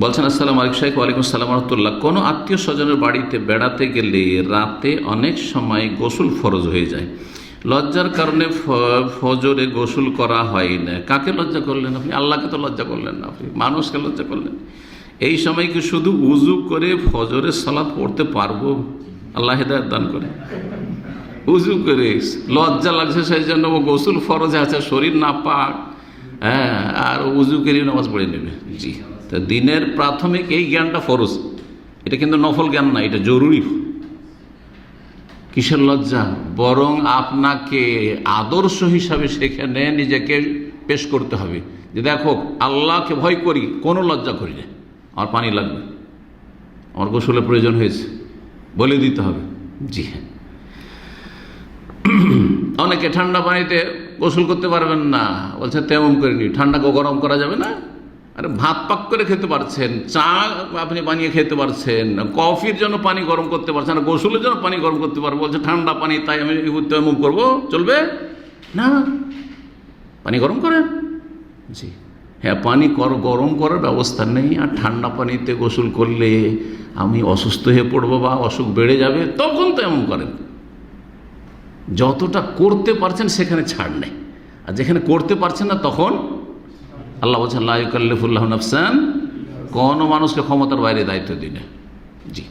বলছেন, আসসালাম আলিক সাহেব ওয়ালাইকুম সালাম রহমতুল্লাহ। কোনো আত্মীয় স্বজনের বাড়িতে বেড়াতে গেলে রাতে অনেক সময় গোসল ফরজ হয়ে যায়। লজ্জার কারণে ফজরে গোসল করা হয় না। কাকে লজ্জা করলেন আপনি? আল্লাহকে তো লজ্জা করলেন না আপনি। মানুষকে লজ্জা করলেন। এই সময় কি শুধু উজু করে ফজরে সালাদ পড়তে পারব? আল্লাহ হেদায়ত দান করে। উজু করে লজ্জা লাগছে সেই জন্য ও গোসল ফরজ আছে, শরীর না পাক। হ্যাঁ আর উজু করে নামাজ পড়ে নেবে। জি। তা দিনের প্রাথমিক এই জ্ঞানটা ফরজ। এটা কিন্তু নফল জ্ঞান না, এটা জরুরি। কিসের লজ্জা? বরং আপনাকে আদর্শ হিসাবে সেখানে নিজেকে পেশ করতে হবে। যে দেখো, আল্লাহকে ভয় করি, কোনো লজ্জা করি না। আমার পানি লাগবে। আমার গোসলের প্রয়োজন হয়েছে। বলে দিতে হবে। জি হ্যাঁ। অনেকে ঠান্ডা পানিতে গোসল করতে পারবেন না। বলছে তেমন করে নি ঠান্ডা গরম করা যাবে না? আরে ভাত পাক করে খেতে পারছেন, চা আপনি বানিয়ে খেতে পারছেন, কফির জন্য পানি গরম করতে পারছেন, আর গোসলের জন্য পানি গরম করতে পারব, বলছে ঠান্ডা পানি, তাই আমি তেমন করব, চলবে? না। পানি গরম করেন? জি। হ্যাঁ পানি কর, গরম করার ব্যবস্থা নেই, আর ঠান্ডা পানিতে গোসল করলে আমি অসুস্থ হয়ে পড়ব বা অসুখ বেড়ে যাবে, তখন তো এমন করেন। যতটা করতে পারছেন সেখানে ছাড় নেই, আর যেখানে করতে পারছেন না তখন আল্লাহ বলছেন লাইকাল্লিফুল্লাহ নফসান। কোনো মানুষকে ক্ষমতার বাইরে দায়িত্ব দিনে জি।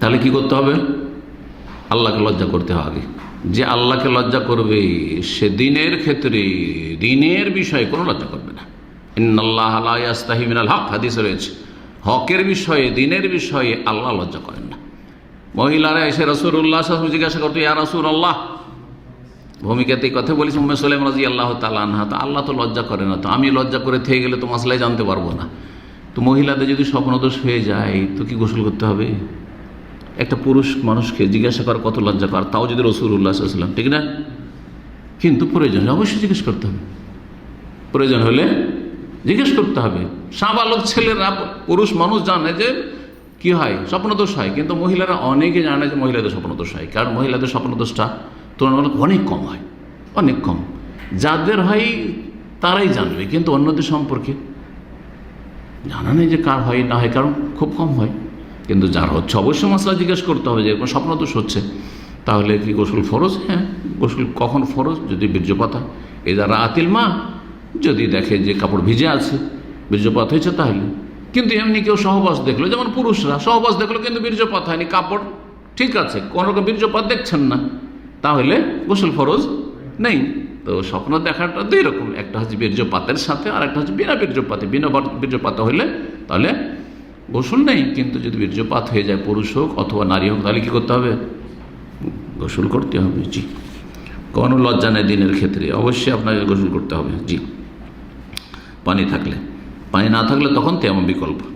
তাহলে কি করতে হবে? আল্লাহকে লজ্জা করতে হবে। আগে যে আল্লাহকে লজ্জা করবে, সে দিনের ক্ষেত্রে, দিনের বিষয়ে কোনো লজ্জা করবে না। ইন্নাল্লাহ আলাইস্তাহিমিনাল হক, হাদিস রয়েছে। হকের বিষয়ে, দিনের বিষয়ে আল্লাহ লজ্জা করেন না। মহিলারা এসে রসুল্লাহ জিজ্ঞাসা করতো, ইয়া রসুল আল্লাহ ভূমিকাতে কথা বলেছি উম্মে সোলেম রাজি আল্লাহ তালানহা তো আল্লাহ তো লজ্জা করে না তো, আমি লজ্জা করে থেকে গেলে তো মশলাই জানতে পারব না। তো মহিলাদের যদি স্বপ্নদোষ হয়ে যায়, তো কি গোসল করতে হবে? একটা পুরুষ মানুষকে জিজ্ঞাসা করার কত লজ্জা কর তাও যদি রসুল্লাহ সাল্লাম ঠিক না? কিন্তু প্রয়োজন অবশ্যই জিজ্ঞেস করতে হবে। প্রয়োজন হলে জিজ্ঞেস করতে হবে। সাবালক ছেলেরা, পুরুষ মানুষ জানে যে কি হয়? স্বপ্নদোষ হয়। কিন্তু মহিলারা অনেকে জানে যে মহিলাদের স্বপ্নদোষ হয়। কারণ মহিলাদের স্বপ্নদোষটা তুলনামূলক অনেক কম হয়, অনেক কম। যাদের হয়, তারাই জানবে, কিন্তু অন্যদের সম্পর্কে জানা নেই যে কার হয়, না হয়, কারণ খুব কম হয়। কিন্তু যার হচ্ছে, অবশ্যই মশলা জিজ্ঞেস করতে হবে যে, এরকম স্বপ্নদোষ হচ্ছে। তাহলে কি গোসল ফরজ? হ্যাঁ গোসল কখন ফরজ? যদি বীর্যপাত হয়। এই যারা আতিল মা, যদি দেখে যে কাপড় ভিজে আছে, বীর্যপাত হয়েছে তাহলে। কিন্তু এমনি কেউ সহবাস দেখল, যেমন পুরুষরা, সহবাস দেখল কিন্তু বীর্যপাত হয়নি, কাপড় ঠিক আছে, কোনো রকম বীর্যপাত দেখছেন না। তাহলে গোসল ফরজ নেই। তো স্বপ্ন দেখাটা দুই রকম, একটা হচ্ছে বীর্যপাতের সাথে আর একটা হচ্ছে বিনা বীর্যপাতে। বিনা বীর্যপাত হলে তাহলে গোসল নেই, কিন্তু যদি বীর্যপাত হয়ে যায়, পুরুষ হোক অথবা নারী হোক, তাহলে কী করতে হবে? গোসল করতে হবে, জি। কোনো লজ্জা নেই দিনের ক্ষেত্রে, অবশ্যই আপনাকে গোসল করতে হবে, জি। পানি থাকলে। পানি না থাকলে তখন তেমন বিকল্প।